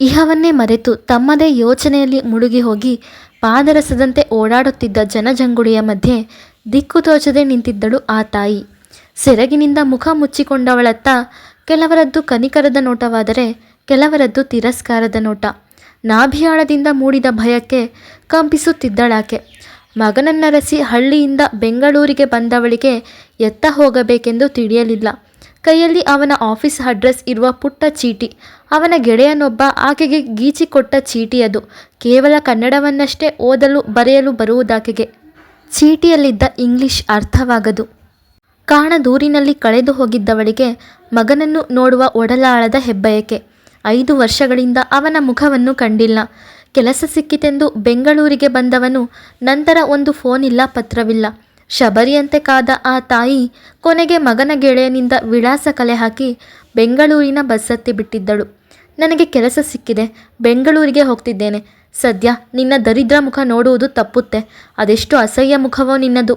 ಇಹವನ್ನೇ ಮರೆತು ತಮ್ಮದೇ ಯೋಚನೆಯಲ್ಲಿ ಮುಳುಗಿ ಹೋಗಿ ಪಾದರಸದಂತೆ ಓಡಾಡುತ್ತಿದ್ದ ಜನಜಂಗುಳಿಯ ಮಧ್ಯೆ ದಿಕ್ಕು ತೋಚದೆ ನಿಂತಿದ್ದಳು ಆ ತಾಯಿ. ಸೆರಗಿನಿಂದ ಮುಖ ಮುಚ್ಚಿಕೊಂಡವಳತ್ತ ಕೆಲವರದ್ದು ಕನಿಕರದ ನೋಟವಾದರೆ ಕೆಲವರದ್ದು ತಿರಸ್ಕಾರದ ನೋಟ. ನಾಭಿಯಾಳದಿಂದ ಮೂಡಿದ ಭಯಕ್ಕೆ ಕಂಪಿಸುತ್ತಿದ್ದಳಾಕೆ. ಮಗನನ್ನರಸಿ ಹಳ್ಳಿಯಿಂದ ಬೆಂಗಳೂರಿಗೆ ಬಂದವಳಿಗೆ ಎತ್ತ ಹೋಗಬೇಕೆಂದು ತಿಳಿಯಲಿಲ್ಲ. ಕೈಯಲ್ಲಿ ಅವನ ಆಫೀಸ್ ಅಡ್ರೆಸ್ ಇರುವ ಪುಟ್ಟ ಚೀಟಿ. ಅವನ ಗೆಳೆಯನೊಬ್ಬ ಆಕೆಗೆ ಗೀಚಿಕೊಟ್ಟ ಚೀಟಿ ಅದು. ಕೇವಲ ಕನ್ನಡವನ್ನಷ್ಟೇ ಓದಲು ಬರೆಯಲು ಬರುವುದಾಕೆಗೆ. ಚೀಟಿಯಲ್ಲಿದ್ದ ಇಂಗ್ಲಿಷ್ ಅರ್ಥವಾಗದು. ಕಾಣದೂರಿನಲ್ಲಿ ಕಳೆದು ಹೋಗಿದ್ದವಳಿಗೆ ಮಗನನ್ನು ನೋಡುವ ಒಡಲಾಳದ ಹೆಬ್ಬಯಕೆ. ಐದು ವರ್ಷಗಳಿಂದ ಅವನ ಮುಖವನ್ನು ಕಂಡಿಲ್ಲ. ಕೆಲಸ ಸಿಕ್ಕಿತೆಂದು ಬೆಂಗಳೂರಿಗೆ ಬಂದವನು ನಂತರ ಒಂದು ಫೋನಿಲ್ಲ ಪತ್ರವಿಲ್ಲ. ಶಬರಿಯಂತೆ ಕಾದ ಆ ತಾಯಿ ಕೊನೆಗೆ ಮಗನ ಗೆಳೆಯನಿಂದ ವಿಳಾಸ ಕಲೆ ಹಾಕಿ ಬೆಂಗಳೂರಿನ ಬಸ್ಸತ್ತಿ ಬಿಟ್ಟಿದ್ದಳು. ನನಗೆ ಕೆಲಸ ಸಿಕ್ಕಿದೆ, ಬೆಂಗಳೂರಿಗೆ ಹೋಗ್ತಿದ್ದೇನೆ. ಸದ್ಯ ನಿನ್ನ ದರಿದ್ರ ಮುಖ ನೋಡುವುದು ತಪ್ಪುತ್ತೆ, ಅದೆಷ್ಟು ಅಸಹ್ಯ ಮುಖವೋ ನಿನ್ನದು.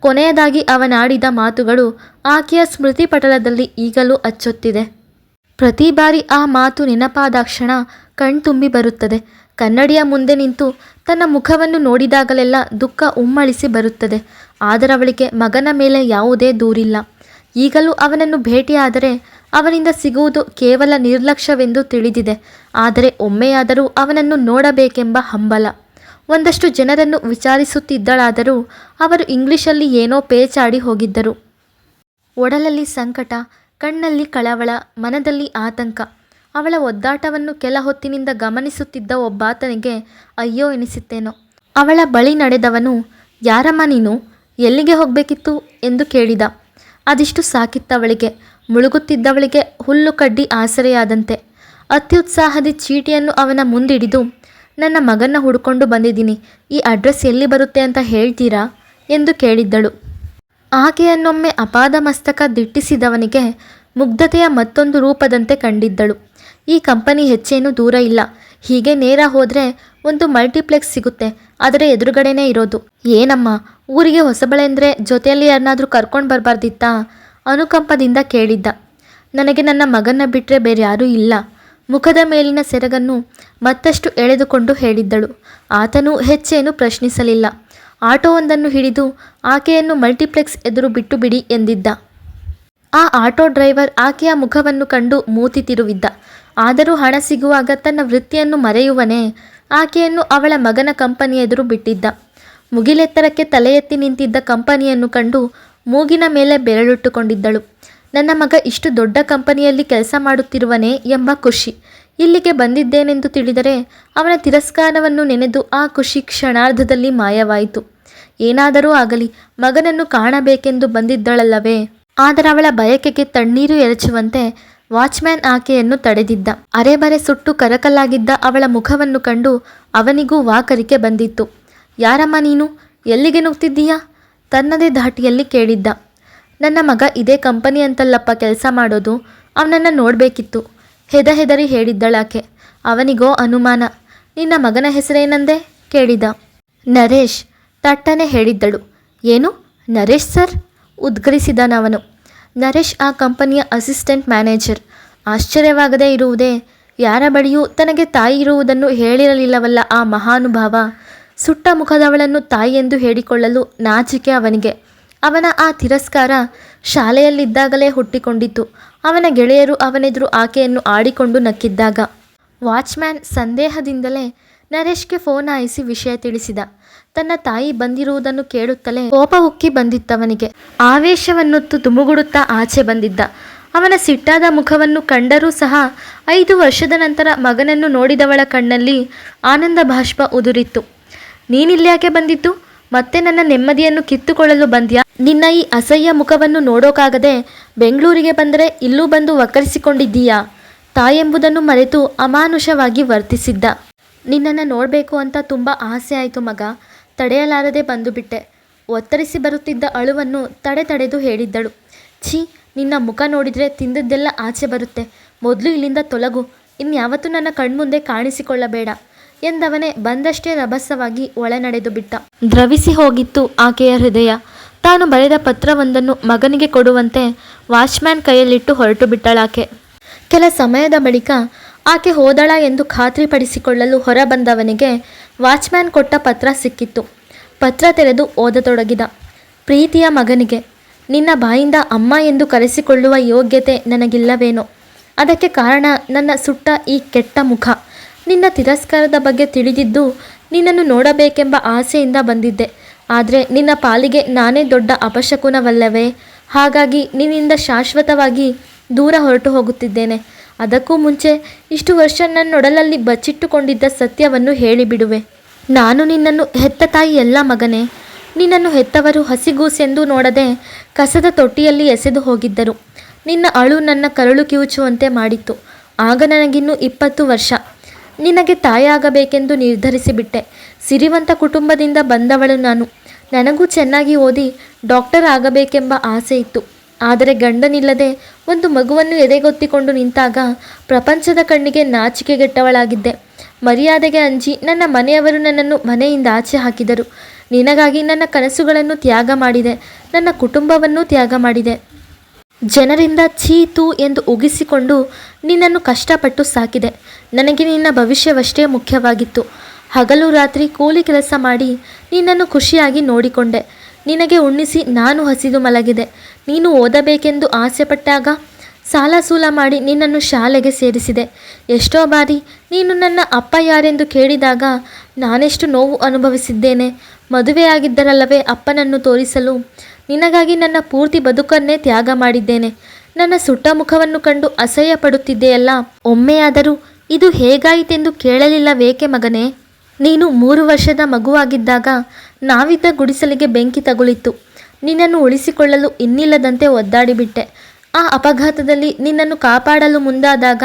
ಕೊನೆಯದಾಗಿ ಅವನಾಡಿದ ಮಾತುಗಳು ಆಕೆಯ ಸ್ಮೃತಿ ಪಟಲದಲ್ಲಿ ಈಗಲೂ ಅಚ್ಚೊತ್ತಿದೆ. ಪ್ರತಿ ಬಾರಿ ಆ ಮಾತು ನೆನಪಾದಾಕ್ಷಣ ಕಣ್ತುಂಬಿ ಬರುತ್ತದೆ. ಕನ್ನಡಿಯ ಮುಂದೆ ನಿಂತು ತನ್ನ ಮುಖವನ್ನು ನೋಡಿದಾಗಲೆಲ್ಲ ದುಃಖ ಉಮ್ಮಳಿಸಿ ಬರುತ್ತದೆ. ಆದರವಳಿಗೆ ಮಗನ ಮೇಲೆ ಯಾವುದೇ ದೂರಿಲ್ಲ. ಈಗಲೂ ಅವನನ್ನು ಭೇಟಿಯಾದರೆ ಅವನಿಂದ ಸಿಗುವುದು ಕೇವಲ ನಿರ್ಲಕ್ಷ್ಯವೆಂದು ತಿಳಿದಿದೆ. ಆದರೆ ಒಮ್ಮೆಯಾದರೂ ಅವನನ್ನು ನೋಡಬೇಕೆಂಬ ಹಂಬಲ. ಒಂದಷ್ಟು ಜನರನ್ನು ವಿಚಾರಿಸುತ್ತಿದ್ದಳಾದರೂ ಅವರು ಇಂಗ್ಲಿಷಲ್ಲಿ ಏನೋ ಪೇಚಾಡಿ ಹೋಗಿದ್ದರು. ಒಡಲಲ್ಲಿ ಸಂಕಟ ಕಣ್ಣಲ್ಲಿ ಕಳವಳ, ಮನದಲ್ಲಿ ಆತಂಕ. ಅವಳ ಒದ್ದಾಟವನ್ನು ಕೆಲ ಹೊತ್ತಿನಿಂದ ಗಮನಿಸುತ್ತಿದ್ದ ಒಬ್ಬಾತನಿಗೆ, ಅಯ್ಯೋ ಎನಿಸುತ್ತೇನೋ. ಅವಳ ಬಳಿ ನಡೆದವನು, ಯಾರಮ್ಮ ನೀನು? ಎಲ್ಲಿಗೆ ಹೋಗಬೇಕಿತ್ತು? ಎಂದು ಕೇಳಿದ. ಅದಿಷ್ಟು ಸಾಕಿತ್ತವಳಿಗೆ, ಮುಳುಗುತ್ತಿದ್ದವಳಿಗೆ ಹುಲ್ಲು ಕಡ್ಡಿ ಆಸರೆಯಾದಂತೆ. ಅತ್ಯುತ್ಸಾಹದಿ ಚೀಟಿಯನ್ನು ಅವನ ಮುಂದಿಡಿದು, ನನ್ನ ಮಗನ್ನ ಹುಡ್ಕೊಂಡು ಬಂದಿದ್ದೀನಿ. ಈ ಅಡ್ರೆಸ್ ಎಲ್ಲಿ ಬರುತ್ತೆ ಅಂತ ಹೇಳ್ತೀರಾ? ಎಂದು ಕೇಳಿದ್ದಳು. ಆಕೆಯನ್ನೊಮ್ಮೆ ಅಪಾದ ಮಸ್ತಕ ದಿಟ್ಟಿಸಿದವನಿಗೆ ಮುಗ್ಧತೆಯ ಮತ್ತೊಂದು ರೂಪದಂತೆ ಕಂಡಿದ್ದಳು. ಈ ಕಂಪನಿ ಹೆಚ್ಚೇನೂ ದೂರ ಇಲ್ಲ. ಹೀಗೆ ನೇರ ಹೋದರೆ ಒಂದು ಮಲ್ಟಿಪ್ಲೆಕ್ಸ್ ಸಿಗುತ್ತೆ. ಅದರ ಎದುರುಗಡೆನೇ ಇರೋದು. ಏನಮ್ಮ, ಊರಿಗೆ ಹೊಸಬಳೆಂದ್ರೆ ಜೊತೆಯಲ್ಲಿ ಯಾರನ್ನಾದರೂ ಕರ್ಕೊಂಡು ಬರಬಾರ್ದಿತ್ತಾ? ಅನುಕಂಪದಿಂದ ಕೇಳಿದ್ದ. ನನಗೆ ನನ್ನ ಮಗನ ಬಿಟ್ಟರೆ ಬೇರೆ ಯಾರೂ ಇಲ್ಲ. ಮುಖದ ಮೇಲಿನ ಸೆರಗನ್ನು ಮತ್ತಷ್ಟು ಎಳೆದುಕೊಂಡು ಹೇಳಿದ್ದಳು. ಆತನು ಹೆಚ್ಚೇನು ಪ್ರಶ್ನಿಸಲಿಲ್ಲ. ಆಟೋವೊಂದನ್ನು ಹಿಡಿದು ಆಕೆಯನ್ನು ಮಲ್ಟಿಪ್ಲೆಕ್ಸ್ ಎದುರು ಬಿಟ್ಟು ಬಿಡಿ ಎಂದಿದ್ದ. ಆ ಆಟೋ ಡ್ರೈವರ್ ಆಕೆಯ ಮುಖವನ್ನು ಕಂಡು ಮೂತಿ ತಿರುವಿದ್ದ. ಆದರೂ ಹಣ ಸಿಗುವಾಗ ತನ್ನ ವೃತ್ತಿಯನ್ನು ಮರೆಯುವನೇ ಆಕೆಯನ್ನು ಅವಳ ಮಗನ ಕಂಪನಿ ಎದುರು ಬಿಟ್ಟಿದ್ದ. ಮುಗಿಲೆತ್ತರಕ್ಕೆ ತಲೆ ಎತ್ತಿ ನಿಂತಿದ್ದ ಕಂಪನಿಯನ್ನು ಕಂಡು ಮೂಗಿನ ಮೇಲೆ ಬೆರಳಿಟ್ಟುಕೊಂಡಿದ್ದಳು. ನನ್ನ ಮಗ ಇಷ್ಟು ದೊಡ್ಡ ಕಂಪನಿಯಲ್ಲಿ ಕೆಲಸ ಮಾಡುತ್ತಿರುವನೇ ಎಂಬ ಖುಷಿ. ಇಲ್ಲಿಗೆ ಬಂದಿದ್ದೇನೆಂದು ತಿಳಿದರೆ ಅವನ ತಿರಸ್ಕಾರವನ್ನು ನೆನೆದು ಆ ಖುಷಿ ಕ್ಷಣಾರ್ಧದಲ್ಲಿ ಮಾಯವಾಯಿತು. ಏನಾದರೂ ಆಗಲಿ ಮಗನನ್ನು ಕಾಣಬೇಕೆಂದು ಬಂದಿದ್ದಳಲ್ಲವೇ? ಆದರೆ ಅವಳ ಬಯಕೆಗೆ ತಣ್ಣೀರು ಎರಚುವಂತೆ ವಾಚ್ಮ್ಯಾನ್ ಆಕೆಯನ್ನು ತಡೆದಿದ್ದ. ಅರೆಬರೆ ಸುಟ್ಟು ಕರಕಲಾಗಿದ್ದ ಅವಳ ಮುಖವನ್ನು ಕಂಡು ಅವನಿಗೂ ವಾಕರಿಕೆ ಬಂದಿತ್ತು. ಯಾರಮ್ಮ ನೀನು? ಎಲ್ಲಿಗೆ ನುಗ್ತಿದ್ದೀಯಾ? ತನ್ನದೇ ಧಾಟಿಯಲ್ಲಿ ಕೇಳಿದ್ದ. ನನ್ನ ಮಗ ಇದೇ ಕಂಪನಿ ಅಂತಲ್ಲಪ್ಪ ಕೆಲಸ ಮಾಡೋದು. ಅವನನ್ನು ನೋಡಬೇಕಿತ್ತು. ಹೆದ ಹೆದರಿ ಹೇಳಿದ್ದಳಾಕೆ ಅವನಿಗೋ ಅನುಮಾನ. ನಿನ್ನ ಮಗನ ಹೆಸರೇನಂದೆ? ಕೇಳಿದ. ನರೇಶ್ ತಟ್ಟನೆ ಹೇಳಿದ್ದಳು. ಏನು? ನರೇಶ್ ಸರ್? ಉದ್ಗರಿಸಿದನವನು. ನರೇಶ್ ಆ ಕಂಪನಿಯ ಅಸಿಸ್ಟೆಂಟ್ ಮ್ಯಾನೇಜರ್. ಆಶ್ಚರ್ಯವಾಗದೇ ಇರುವುದೇ, ಯಾರ ಬಳಿಯೂ ತನಗೆ ತಾಯಿ ಇರುವುದನ್ನು ಹೇಳಿರಲಿಲ್ಲವಲ್ಲ ಆ ಮಹಾನುಭಾವ. ಸುಟ್ಟ ಮುಖದವಳನ್ನು ತಾಯಿ ಎಂದು ಹೇಳಿಕೊಳ್ಳಲು ನಾಚಿಕೆ ಅವನಿಗೆ. ಅವನ ಆ ತಿರಸ್ಕಾರ ಶಾಲೆಯಲ್ಲಿದ್ದಾಗಲೇ ಹುಟ್ಟಿಕೊಂಡಿತ್ತು. ಅವನ ಗೆಳೆಯರು ಅವನೆದುರು ಆಕೆಯನ್ನು ಆಡಿಕೊಂಡು ನಕ್ಕಿದ್ದಾಗ. ವಾಚ್ಮ್ಯಾನ್ ಸಂದೇಹದಿಂದಲೇ ನರೇಶ್ಗೆ ಫೋನ್ ಹಾಯಿಸಿ ವಿಷಯ ತಿಳಿಸಿದ. ತನ್ನ ತಾಯಿ ಬಂದಿರುವುದನ್ನು ಕೇಳುತ್ತಲೇ ಕೋಪ ಉಕ್ಕಿ ಬಂದಿತ್ತವನಿಗೆ. ಆವೇಶವನ್ನೊತ್ತು ತುಮುಗುಡುತ್ತಾ ಆಚೆ ಬಂದಿದ್ದ. ಅವನ ಸಿಟ್ಟಾದ ಮುಖವನ್ನು ಕಂಡರೂ ಸಹ ಐದು ವರ್ಷದ ನಂತರ ಮಗನನ್ನು ನೋಡಿದವಳ ಕಣ್ಣಲ್ಲಿ ಆನಂದ ಬಾಷ್ಪ ಉದುರಿತ್ತು. ನೀನಿಲ್ಯಾಕೆ ಬಂದಿದ್ದು? ಮತ್ತೆ ನನ್ನ ನೆಮ್ಮದಿಯನ್ನು ಕಿತ್ತುಕೊಳ್ಳಲು ಬಂದ್ಯಾ? ನಿನ್ನ ಈ ಅಸಹ್ಯ ಮುಖವನ್ನು ನೋಡೋಕಾಗದೆ ಬೆಂಗಳೂರಿಗೆ ಬಂದರೆ ಇಲ್ಲೂ ಬಂದು ವಕ್ಕರಿಸಿಕೊಂಡಿದ್ದೀಯಾ? ತಾಯೆಂಬುದನ್ನು ಮರೆತು ಅಮಾನುಷವಾಗಿ ವರ್ತಿಸಿದ್ದ. ನಿನ್ನನ್ನು ನೋಡಬೇಕು ಅಂತ ತುಂಬ ಆಸೆ ಆಯಿತು ಮಗ. ತಡೆಯಲಾರದೆ ಬಂದುಬಿಟ್ಟೆ ಒತ್ತರಿಸಿ ಬರುತ್ತಿದ್ದ ಅಳುವನ್ನು ತಡೆ ತಡೆದು ಹೇಳಿದ್ದಳು. ಛೀ, ನಿನ್ನ ಮುಖ ನೋಡಿದರೆ ತಿಂದದ್ದೆಲ್ಲ ಆಚೆ ಬರುತ್ತೆ. ಮೊದಲು ಇಲ್ಲಿಂದ ತೊಲಗು. ಇನ್ಯಾವತ್ತೂ ನನ್ನ ಕಣ್ಮುಂದೆ ಕಾಣಿಸಿಕೊಳ್ಳಬೇಡ ಎಂದವನೇ ಬಂದಷ್ಟೇ ರಭಸವಾಗಿ ಒಳ ನಡೆದು ಬಿಟ್ಟ. ದ್ರವಿಸಿ ಹೋಗಿತ್ತು ಆಕೆಯ ಹೃದಯ. ತಾನು ಬರೆದ ಪತ್ರವೊಂದನ್ನು ಮಗನಿಗೆ ಕೊಡುವಂತೆ ವಾಚ್ಮ್ಯಾನ್ ಕೈಯಲ್ಲಿಟ್ಟು ಹೊರಟು ಬಿಟ್ಟಳಾಕೆ. ಕೆಲ ಸಮಯದ ಬಳಿಕ ಆಕೆ ಹೋದಳ ಎಂದು ಖಾತ್ರಿಪಡಿಸಿಕೊಳ್ಳಲು ಹೊರಬಂದವನಿಗೆ ವಾಚ್ಮ್ಯಾನ್ ಕೊಟ್ಟ ಪತ್ರ ಸಿಕ್ಕಿತ್ತು. ಪತ್ರ ತೆರೆದು ಓದತೊಡಗಿದ. ಪ್ರೀತಿಯ ಮಗನಿಗೆ, ನಿನ್ನ ಬಾಯಿಂದ ಅಮ್ಮ ಎಂದು ಕರೆಸಿಕೊಳ್ಳುವ ಯೋಗ್ಯತೆ ನನಗಿಲ್ಲವೇನೋ? ಅದಕ್ಕೆ ಕಾರಣ ನನ್ನ ಸುಟ್ಟ ಈ ಕೆಟ್ಟ ಮುಖ. ನಿನ್ನ ತಿರಸ್ಕಾರದ ಬಗ್ಗೆ ತಿಳಿದಿದ್ದು ನಿನ್ನನ್ನು ನೋಡಬೇಕೆಂಬ ಆಸೆಯಿಂದ ಬಂದಿದ್ದೆ. ಆದರೆ ನಿನ್ನ ಪಾಲಿಗೆ ನಾನೇ ದೊಡ್ಡ ಅಪಶಕುನವಲ್ಲವೇ? ಹಾಗಾಗಿ ನಿನ್ನಿಂದ ಶಾಶ್ವತವಾಗಿ ದೂರ ಹೊರಟು ಹೋಗುತ್ತಿದ್ದೇನೆ. ಅದಕ್ಕೂ ಮುಂಚೆ ಇಷ್ಟು ವರ್ಷ ನನ್ನೊಡಲಲ್ಲಿ ಬಚ್ಚಿಟ್ಟುಕೊಂಡಿದ್ದ ಸತ್ಯವನ್ನು ಹೇಳಿಬಿಡುವೆ. ನಾನು ನಿನ್ನನ್ನು ಹೆತ್ತ ತಾಯಿ ಎಲ್ಲ ಮಗನೇ. ನಿನ್ನನ್ನು ಹೆತ್ತವರು ಹಸಿಗೂಸೆಂದು ನೋಡದೆ ಕಸದ ತೊಟ್ಟಿಯಲ್ಲಿ ಎಸೆದು ಹೋಗಿದ್ದರು. ನಿನ್ನ ಅಳು ನನ್ನ ಕರಳು ಕಿವುಚುವಂತೆ ಮಾಡಿತ್ತು. ಆಗ ನನಗಿನ್ನೂ ಇಪ್ಪತ್ತು ವರ್ಷ. ನಿನಗೆ ತಾಯಾಗಬೇಕೆಂದು ನಿರ್ಧರಿಸಿಬಿಟ್ಟೆ. ಸಿರಿವಂತ ಕುಟುಂಬದಿಂದ ಬಂದವಳು ನಾನು. ನನಗೂ ಚೆನ್ನಾಗಿ ಓದಿ ಡಾಕ್ಟರ್ ಆಗಬೇಕೆಂಬ ಆಸೆ ಇತ್ತು. ಆದರೆ ಗಂಡನಿಲ್ಲದೆ ಒಂದು ಮಗುವನ್ನು ಎದೆಗೊತ್ತಿಕೊಂಡು ನಿಂತಾಗ ಪ್ರಪಂಚದ ಕಣ್ಣಿಗೆ ನಾಚಿಕೆಗೆಟ್ಟವಳಾಗಿದ್ದೆ. ಮರ್ಯಾದೆಗೆ ಅಂಜಿ ನನ್ನ ಮನೆಯವರು ನನ್ನನ್ನು ಮನೆಯಿಂದ ಆಚೆ ಹಾಕಿದರು. ನಿನಗಾಗಿ ನನ್ನ ಕನಸುಗಳನ್ನು ತ್ಯಾಗ ಮಾಡಿದೆ. ನನ್ನ ಕುಟುಂಬವನ್ನು ತ್ಯಾಗ ಮಾಡಿದೆ. ಜನರಿಂದ ಚೀತು ಎಂದು ಉಗಿಸಿಕೊಂಡು ನಿನ್ನನ್ನು ಕಷ್ಟಪಟ್ಟು ಸಾಕಿದೆ. ನನಗೆ ನಿನ್ನ ಭವಿಷ್ಯವಷ್ಟೇ ಮುಖ್ಯವಾಗಿತ್ತು. ಹಗಲು ರಾತ್ರಿ ಕೂಲಿ ಕೆಲಸ ಮಾಡಿ ನಿನ್ನನ್ನು ಖುಷಿಯಾಗಿ ನೋಡಿಕೊಂಡೆ. ನಿನಗೆ ಉಣ್ಣಿಸಿ ನಾನು ಹಸಿದು ಮಲಗಿದೆ. ನೀನು ಓದಬೇಕೆಂದು ಆಸೆಪಟ್ಟಾಗ ಸಾಲ ಸೂಲ ಮಾಡಿ ನಿನ್ನನ್ನು ಶಾಲೆಗೆ ಸೇರಿಸಿದೆ. ಎಷ್ಟೋ ಬಾರಿ ನೀನು ನನ್ನ ಅಪ್ಪ ಯಾರೆಂದು ಕೇಳಿದಾಗ ನಾನೆಷ್ಟು ನೋವು ಅನುಭವಿಸಿದ್ದೇನೆ. ಮದುವೆಯಾಗಿದ್ದರಲ್ಲವೇ ಅಪ್ಪನನ್ನು ತೋರಿಸಲು. ನಿನಗಾಗಿ ನನ್ನ ಪೂರ್ತಿ ಬದುಕನ್ನೇ ತ್ಯಾಗ ಮಾಡಿದ್ದೇನೆ. ನನ್ನ ಸುಟ್ಟ ಮುಖವನ್ನು ಕಂಡು ಅಸಹ್ಯ ಪಡುತ್ತಿದ್ದೆಯಲ್ಲ ಒಮ್ಮೆಯಾದರೂ ಇದು ಹೇಗಾಯಿತೆಂದು ಕೇಳಲಿಲ್ಲವೇಕೆ ಮಗನೇ? ನೀನು ಮೂರು ವರ್ಷದ ಮಗುವಾಗಿದ್ದಾಗ ನಾವಿದ್ದ ಗುಡಿಸಲಿಗೆ ಬೆಂಕಿ ತಗುಲಿತ್ತು. ನಿನ್ನನ್ನು ಉಳಿಸಿಕೊಳ್ಳಲು ಇನ್ನಿಲ್ಲದಂತೆ ಒದ್ದಾಡಿಬಿಟ್ಟೆ. ಆ ಅಪಘಾತದಲ್ಲಿ ನಿನ್ನನ್ನು ಕಾಪಾಡಲು ಮುಂದಾದಾಗ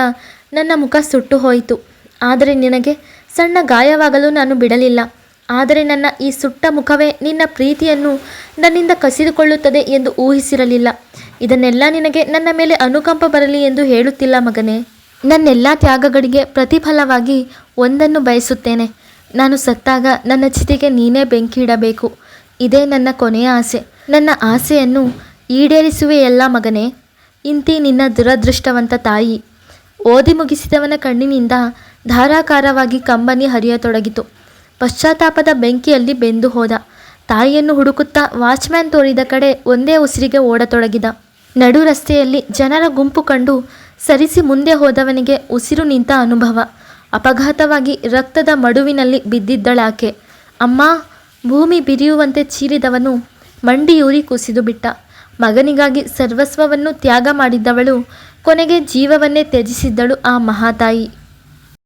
ನನ್ನ ಮುಖ ಸುಟ್ಟು ಹೋಯಿತು. ಆದರೆ ನಿನಗೆ ಸಣ್ಣ ಗಾಯವಾಗಲು ನಾನು ಬಿಡಲಿಲ್ಲ. ಆದರೆ ನನ್ನ ಈ ಸುಟ್ಟ ಮುಖವೇ ನಿನ್ನ ಪ್ರೀತಿಯನ್ನು ನನ್ನಿಂದ ಕಸಿದುಕೊಳ್ಳುತ್ತದೆ ಎಂದು ಊಹಿಸಿರಲಿಲ್ಲ. ಇದನ್ನೆಲ್ಲ ನಿನಗೆ ನನ್ನ ಮೇಲೆ ಅನುಕಂಪ ಬರಲಿ ಎಂದು ಹೇಳುತ್ತಿಲ್ಲ ಮಗನೇ. ನನ್ನೆಲ್ಲ ತ್ಯಾಗಗಳಿಗೆ ಪ್ರತಿಫಲವಾಗಿ ಒಂದನ್ನು ಬಯಸುತ್ತೇನೆ. ನಾನು ಸತ್ತಾಗ ನನ್ನ ಚಿತೆಗೆ ನೀನೇ ಬೆಂಕಿ ಇಡಬೇಕು ಇದೇ ನನ್ನ ಕೊನೆಯ ಆಸೆ. ನನ್ನ ಆಸೆಯನ್ನು ಈಡೇರಿಸುವೆಯಲ್ಲ ಮಗನೇ. ಇಂತಿ ನಿನ್ನ ದುರದೃಷ್ಟವಂತ ತಾಯಿ. ಓದಿ ಮುಗಿಸಿದವನ ಕಣ್ಣಿನಿಂದ ಧಾರಾಕಾರವಾಗಿ ಕಂಬನಿ ಹರಿಯತೊಡಗಿತು. ಪಶ್ಚಾತ್ತಾಪದ ಬೆಂಕಿಯಲ್ಲಿ ಬೆಂದು ಹೋದ. ತಾಯಿಯನ್ನು ಹುಡುಕುತ್ತಾ ವಾಚ್ಮ್ಯಾನ್ ತೋರಿದ ಕಡೆ ಒಂದೇ ಉಸಿರಿಗೆ ಓಡತೊಡಗಿದ. ನಡು ರಸ್ತೆಯಲ್ಲಿ ಜನರ ಗುಂಪು ಕಂಡು ಸರಿಸಿ ಮುಂದೆ ಹೋದವನಿಗೆ ಉಸಿರು ನಿಂತ ಅನುಭವ. ಅಪಘಾತವಾಗಿ ರಕ್ತದ ಮಡುವಿನಲ್ಲಿ ಬಿದ್ದಿದ್ದಳಾಕೆ. ಅಮ್ಮ, ಭೂಮಿ ಬಿರಿಯುವಂತೆ ಚೀರಿದವನು ಮಂಡಿಯೂರಿ ಕುಸಿದು ಬಿಟ್ಟ. ಮಗನಿಗಾಗಿ ಸರ್ವಸ್ವವನ್ನು ತ್ಯಾಗ ಮಾಡಿದ್ದವಳು ಕೊನೆಗೆ ಜೀವವನ್ನೇ ತ್ಯಜಿಸಿದ್ದಳು ಆ ಮಹಾತಾಯಿ.